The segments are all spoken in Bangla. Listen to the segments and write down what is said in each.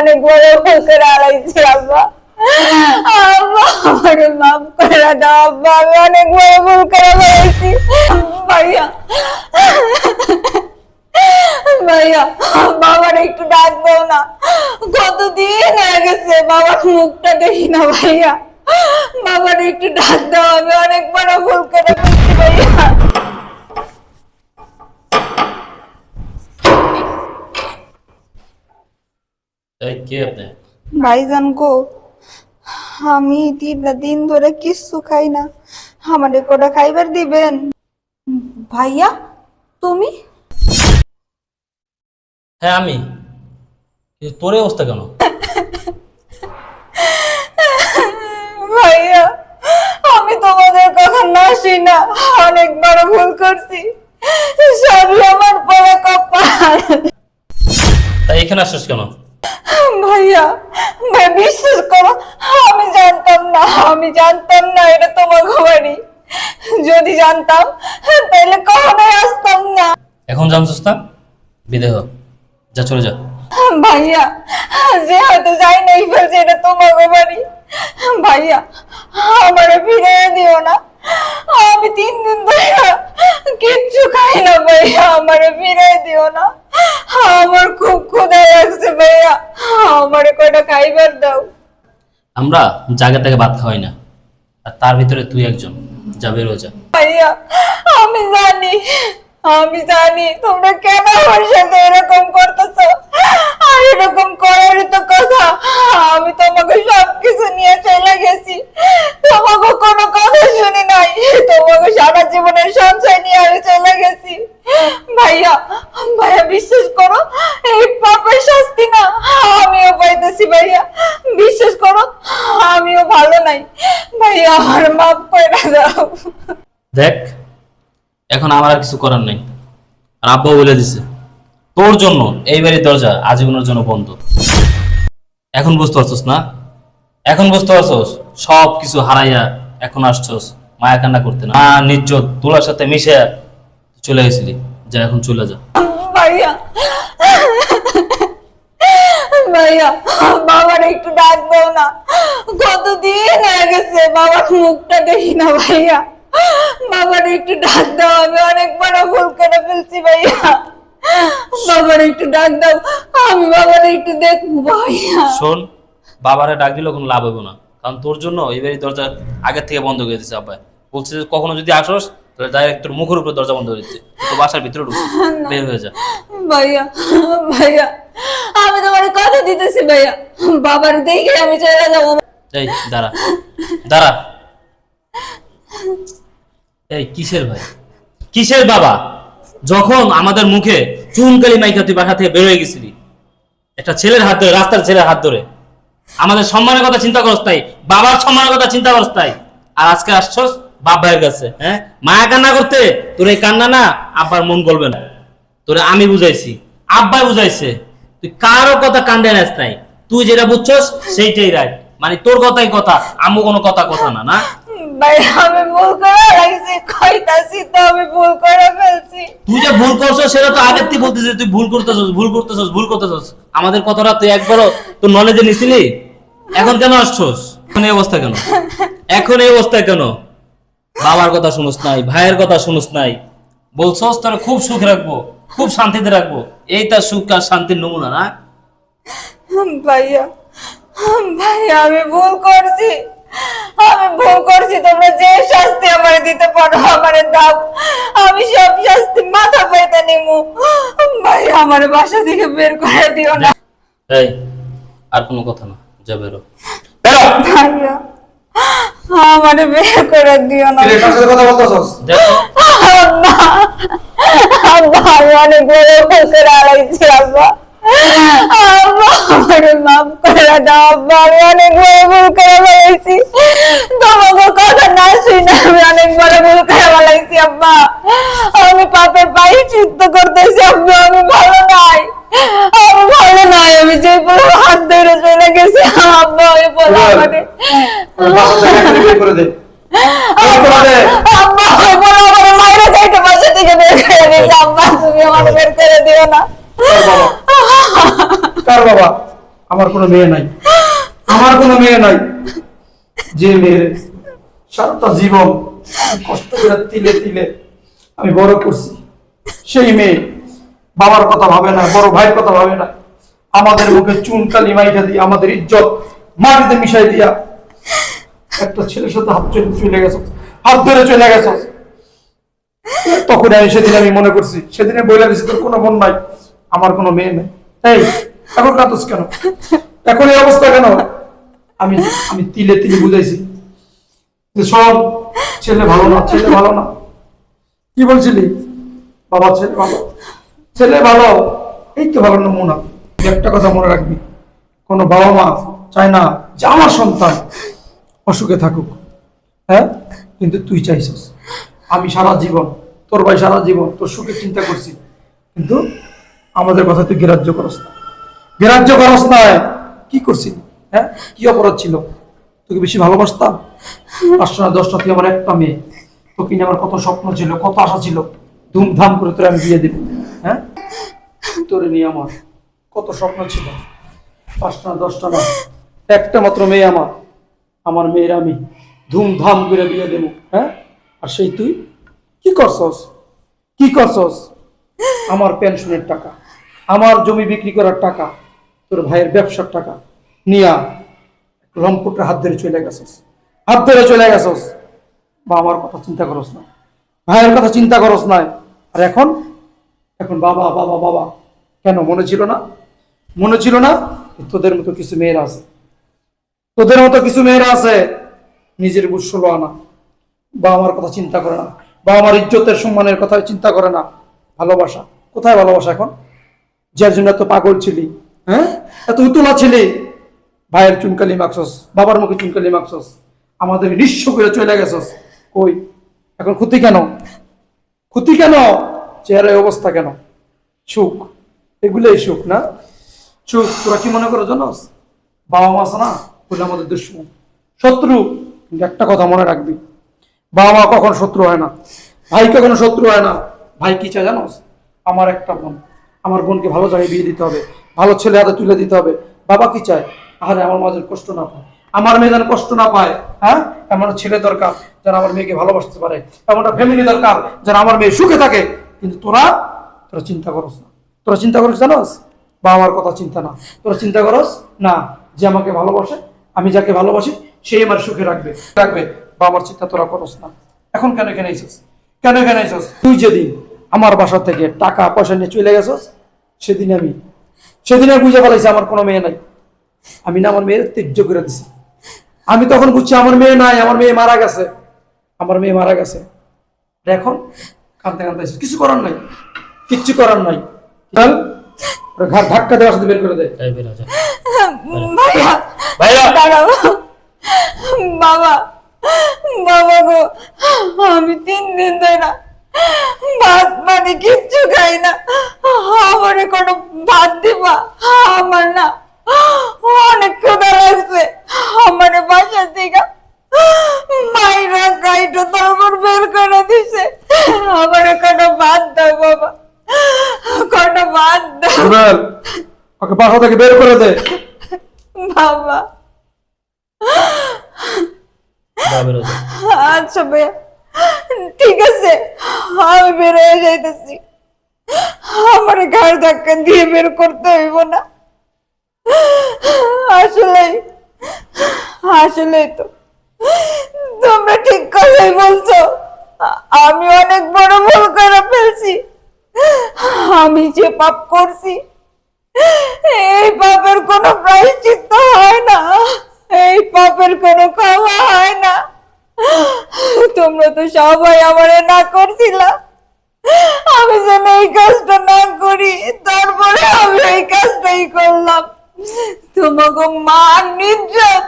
অনেক বড় ভুল করে আলাইছি আব্বা ভাইয়া ভাইয়া, বাবার একটু ডাক না। কতদিন হয়ে গেছে বাবার মুখটা দেখি না, ভাইয়া। বাবার একটু ডাক দাও, আমি অনেক বড় ভুল করে ফেলেছি, ভাইয়া। এই কে আপনি? ভাইজান গো আমি তিনটা দিন ধরে কিচ্ছু খাই না। কোটা খাইবার দিবেন? ভাইয়া তুমি? হ্যাঁ আমি। কিন্তু তোর এই অবস্থা কেন? ভাইয়া আমি তোমাদের কথা না না অনেক বড় ভুল করছি। সবই আমার পরে কপাল। তাই এখানে আসছিস কেন? ভাইয়া ভাই বিশ্বাস করো আমি জানতাম না আমি জানতাম না এটা তোমার বাড়ি যদি জানতাম তাহলে কখনোই আসতাম না। এখন জানছিস না? বিদেহ যা চলে যা। ভাইয়া যে হয়তো যাই নাই ফেলছে এটা তোমার বাড়ি ভাইয়া আমারে ফিরে দিও না। আমি তিন দিন ধরে কিচ্ছু খাই না ভাইয়া আমার ফিরে দিও না। আমার খুব ক্ষুধা লাগছে ভাইয়া আমার কয়টা খাইবার দাও। আমরা জায়গা থেকে ভাত খাওয়াই না আর তার ভিতরে তুই একজন যাবে রোজা ভাইয়া আমি জানি আমি জানি তোমরা কেন আমার সাথে এরকম করতেছো। আর এরকম করারই তো কথা। আমি তোমাকে সবকিছু নিয়ে চলে গেছি। তোমাকে কোনো কথা শুনি নাই। তোমাকে সারা জীবনের সঞ্চয় নিয়ে আমি চলে গেছি। ভাইয়া ভাইয়া বিশ্বাস করো, এই পাপের শাস্তি না। আমিও পাইতেছি ভাইয়া। বিশ্বাস করো, আমিও ভালো নাই। ভাইয়া, আমার মাফ করে দাও। দেখ এখন আমার আর কিছু করার নেই। আর আব্বাও বলে দিছে, তোর জন্য এই বাড়ির দরজা আজীবনের জন্য বন্ধ। এখন বুঝতে পারছস না? এখন বুঝতে পারছস? সব কিছু হারাইয়া এখন আসছস, মায়া কান্না করতে না। নিজ তোলার সাথে মিশে চলে গেছিলি। যা, এখন চলে যা। ভাইয়া। ভাইয়া, বাবার একটু ডাক দাও না। কতদিন হয়ে গেছে, বাবার মুখটা দেখি না ভাইয়া। বাবার একটু ডাক দাও আমি অনেক বড় ভুল করে ফেলছি ভাইয়া। বাবার একটু ডাক দাও। আমি বাবার একটু দেখব ভাইয়া। শোন বাবারে ডাক দিলেও কোনো লাভ হবে না। কারণ তোর জন্য এই দরজা আগের থেকে বন্ধ করে দিচ্ছে আব্বাই। বলছে যে কখনো যদি আসোস তাহলে ডাইরেক্ট তোর মুখের উপরে দরজা বন্ধ করে দিচ্ছে। তো বাসার ভিতরে ঢুকছে বের হয়ে যা। ভাইয়া ভাইয়া আমি তোমার কথা দিতেছি ভাইয়া। বাবার দেখে আমি চলে যাব। এই দাঁড়া দাঁড়া। এই, কিসের ভাই? কিসের বাবা? যখন আমাদের মুখে চুনকালি মাইকা তুই বাসা থেকে বের হয়ে গেছিলি, একটা ছেলের হাত ধরে, রাস্তার ছেলের হাত ধরে, আমাদের সম্মানের কথা চিন্তা করস তাই, বাবার সম্মানের কথা চিন্তা করস তাই, আর আজকে আসছস বাপ ভাইয়ের কাছে হ্যাঁ? মায়া কান্না করতে, তোর এই কান্না না আব্বার মন গলবে না। তোরে আমি বুঝাইছি, আব্বাই বুঝাইছে, তুই কারও কথা কান্দে নাস নাই। তুই যেটা বুঝছস সেইটাই রাইট। মানে তোর কথাই কথা আমু কোনো কথা কথা না না? আমি ভুল করে লাগছি কইতাছি তো আমি ভুল করে ফেলছি? তুই যে ভুল করছস সেটা তো আগের থেকে বলতেছিস তুই ভুল করতেছস ভুল করতেছস ভুল করতেছস। আমাদের কথাটা তুই একবারও তোর নলেজে নিছিলি এখন কেন আসছস? এখন এই অবস্থা কেন? এখন এই অবস্থা কেন? বাবার কথা শুনুস নাই ভাইয়ের কথা শুনুস নাই। বলছস তোর খুব সুখ রাখব খুব শান্তিতে রাখব। এই তার সুখ আর শান্তির নমুনা না? ভাইয়া ভাইয়া আমি ভুল করছি। আমি ভুল করছি তোমরা যে শাস্তি আমার দিতে পারো আমারে দাও। আমি সব শাস্তি মাথা পাইতে নিমু। ভাই আমার বাসা থেকে বের করে দিও না। এই আর কোনো কথা না যা বেরো। বেরো! ভাইয়া আমারে বের করে দিও না। সাথে কথা বলতেছস? দেখো। আব্বা আব্বা অনেক বড় ভুল করে আলাইছি আব্বা। আব্বা আমারে মাফ করে আব্বা আমি অনেক বড় ভুল করে ফেলেছি। তোমাকে কথা না শুনে আমি অনেক বড় ভুল করে ফেলাইছি আব্বা। আমি পাপের পাই চিত্ত করতেছি আব্বা আমি ভালো নাই। আমি ভালো নাই আমি যে বড় হাত ধরে চলে গেছি আব্বা ওই বলে দে। আম্মা ওই বলে আমার মায়েরা যাইতে বাসা থেকে বের করে দিয়েছে আম্মা তুমি আমার বের করে দিও না। কার বাবা? আমার কোনো মেয়ে নাই। আমার কোনো মেয়ে নাই। যে মেয়ের সারাটা জীবন কষ্ট করে তিলে তিলে আমি বড় করছি, সেই মেয়ে বাবার কথা ভাবে না, বড় ভাইয়ের কথা ভাবে না। আমাদের মুখে চুন কালি মাইটা দিয়ে, আমাদের ইজ্জত মাটিতে মিশাই দিয়া একটা ছেলের সাথে হাত চলে চলে গেছ, হাত ধরে চলে গেছ। তখন আমি সেদিন আমি মনে করছি, সেদিনে বলে দিছি, তোর কোনো মন নাই, আমার কোনো মেয়ে নেই। এই এখন কাঁদছ কেন? এখন এই অবস্থা কেন? আমি আমি তিলে তিলে বুঝাইছি। যে সব ছেলে ভালো না, ছেলে ভালো না। কি বলছিলি? বাবা, ছেলে ভালো। ছেলে ভালো, এই তো ভালো নমুনা একটা কথা মনে রাখবি, কোনো বাবা মা চায় না যে আমার সন্তান অসুখে থাকুক। হ্যাঁ? কিন্তু তুই চাইছিস। আমি সারা জীবন, তোর ভাই সারা জীবন তোর সুখে চিন্তা করছি। কিন্তু আমাদের কথা তুই গ্রাহ্য করস না। গ্রাহ্য করস না কি করছিলি? হ্যাঁ? কি অপরাধ ছিল? তোকে বেশি ভালোবাসতাম? পাঁচটা না দশটা তুই আমার একটা মেয়ে। তোকে নিয়ে আমার কত স্বপ্ন ছিল, কত আশা ছিল। ধুমধাম করে তোর আমি বিয়ে দেব। হ্যাঁ? তোরে নিয়ে আমার কত স্বপ্ন ছিল। পাঁচটা না দশটা না, একটা মাত্র মেয়ে আমার। আমার মেয়ের আমি ধুমধাম করে বিয়ে দেব। হ্যাঁ? আর সেই তুই? কি করছস? কি করছস? আমার পেনশনের টাকা, আমার জমি বিক্রি করার টাকা তোর ভাইয়ের ব্যবসার টাকা নিয়া রংপুরটা হাত ধরে চলে গেছস। হাত ধরে চলে গেছস। বা আমার কথা চিন্তা করস না। ভাইয়ের কথা চিন্তা করস না। আর এখন? এখন বাবা বাবা বাবা। কেন? মনে ছিল না? মনে ছিল না? তোদের মতো কিছু মেয়েরা আছে। তোদের মতো কিছু মেয়েরা আছে। নিজের বুঝ ষোলো আনা বা আমার কথা চিন্তা করে না। বা আমার ইজ্জতের সম্মানের কথা চিন্তা করে না। ভালোবাসা। কোথায় ভালোবাসা এখন? যার জন্য এত পাগল ছিলি? হ্যাঁ? এত উতলা ছিলি। ভাইয়ের চুনকালি মাখছস বাবার মুখে চুনকালি মাখছস আমাদের নিঃস্ব করে চলে গেছস। কই? এখন ক্ষতি কেন? ক্ষতি কেন? চেহারায় অবস্থা কেন? সুখ। এগুলোই সুখ, না? সুখ, তোরা কি মনে করো জানোস? বাবা মা না? বলে আমাদের দুশ্মন। শত্রু। একটা কথা মনে রাখবি। বাবা মা কখন শত্রু হয় না। ভাই কখনো শত্রু হয় না। ভাই কি চায় জানোস? আমার একটা বোন। আমার বোনকে ভালো জায়গায় বিয়ে দিতে হবে। ভালো ছেলে হাতে তুলে দিতে হবে। বাবা কি চায়? আরে আমার মাঝে কষ্ট না পায়। আমার মেয়ে যেন কষ্ট না পায় হ্যাঁ? এমন ছেলে দরকার যেন আমার মেয়েকে ভালোবাসতে পারে। এমন একটা ফ্যামিলি দরকার যেন আমার মেয়ে সুখে থাকে। কিন্তু তোরা তোরা চিন্তা করস না। তোরা চিন্তা করস, জানোস? বা আমার কথা চিন্তা না। তোরা চিন্তা করস, না, যে আমাকে ভালোবাসে, আমি যাকে ভালোবাসি সেই আমার সুখে রাখবে। রাখবে। বা আমার চিন্তা তোরা করস না। এখন কেন এখানে এসেছিস? কেন এখানে এসেছিস? তুই যেদিন আমার বাসা থেকে টাকা পয়সা নিয়ে চলে গেছস, সেদিন আমি সেদিন বুঝে ফেলাইছি আমার কোনো মেয়ে নাই। আমি না আমার মেয়ের ত্যায্য করে দিছি। আমি তখন বুঝছি আমার মেয়ে নাই আমার মেয়ে মারা গেছে। আমার মেয়ে মারা গেছে। এখন কাঁদতে কাঁদতে। কিছু করার নাই। কিচ্ছু করার নাই। চল ধাক্কা দেওয়ার সাথে বের করে দে। এই বেরো যা। ভাইয়া ভাইয়া! বাবা বাবা গো আমি তিন দিন ধরে না ভাত মানে কিচ্ছু খাই না। আমারে কোনো ভাত দিবা? আমার না। অনেক ক্ষুধা লাগছে। আমারে বাসা থেকে মাইরা গাইটা তারপর বের করে দিছে। আমারে কোনো ভাত দাও বাবা। কোনো ভাত দাও। ওকে বাসা থেকে বের করে দে। বাবা। আচ্ছা ভাইয়া। ঠিক আছে, আমি বের হয়ে যাইতেছি। আমার ঘাড় ধাক্কা দিয়ে বের করতে হইব না। আসলে আসলে তো তোমরা ঠিক কথাই বলছো। আমি অনেক বড় ভুল করে ফেলছি। আমি যে পাপ করছি, এই পাপের কোনো প্রায়শ্চিত্ত হয় না। এই পাপের কোনো ক্ষমা হয় না। তোমরা তো সবাই আমারে না করছিলা। আমি যেন এই কাজটা না করি, তারপরে আমি এই কাজটাই করলাম। তোমাকে মান, নির্যাত,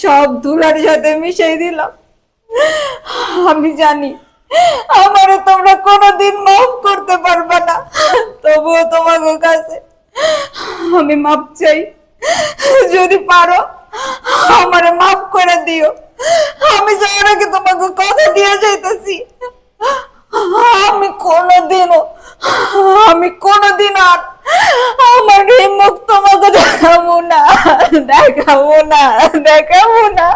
সব ধুলার সাথে মিশাই দিলাম। আমি জানি, আমারে তোমরা কোনোদিন মাফ করতে পারবে না, তবুও তোমাকে কাছে। আমি মাপ চাই। যদি পারো, আমারে মাফ করে দিও। আমি যাওয়ার আগে তোমাকে কথা দিয়ে যাইতেছি, আমি কোনোদিনও, আমি কোনোদিন আর আমার এই মুখ তোমাকে দেখাবো না দেখাবো না দেখাবো না।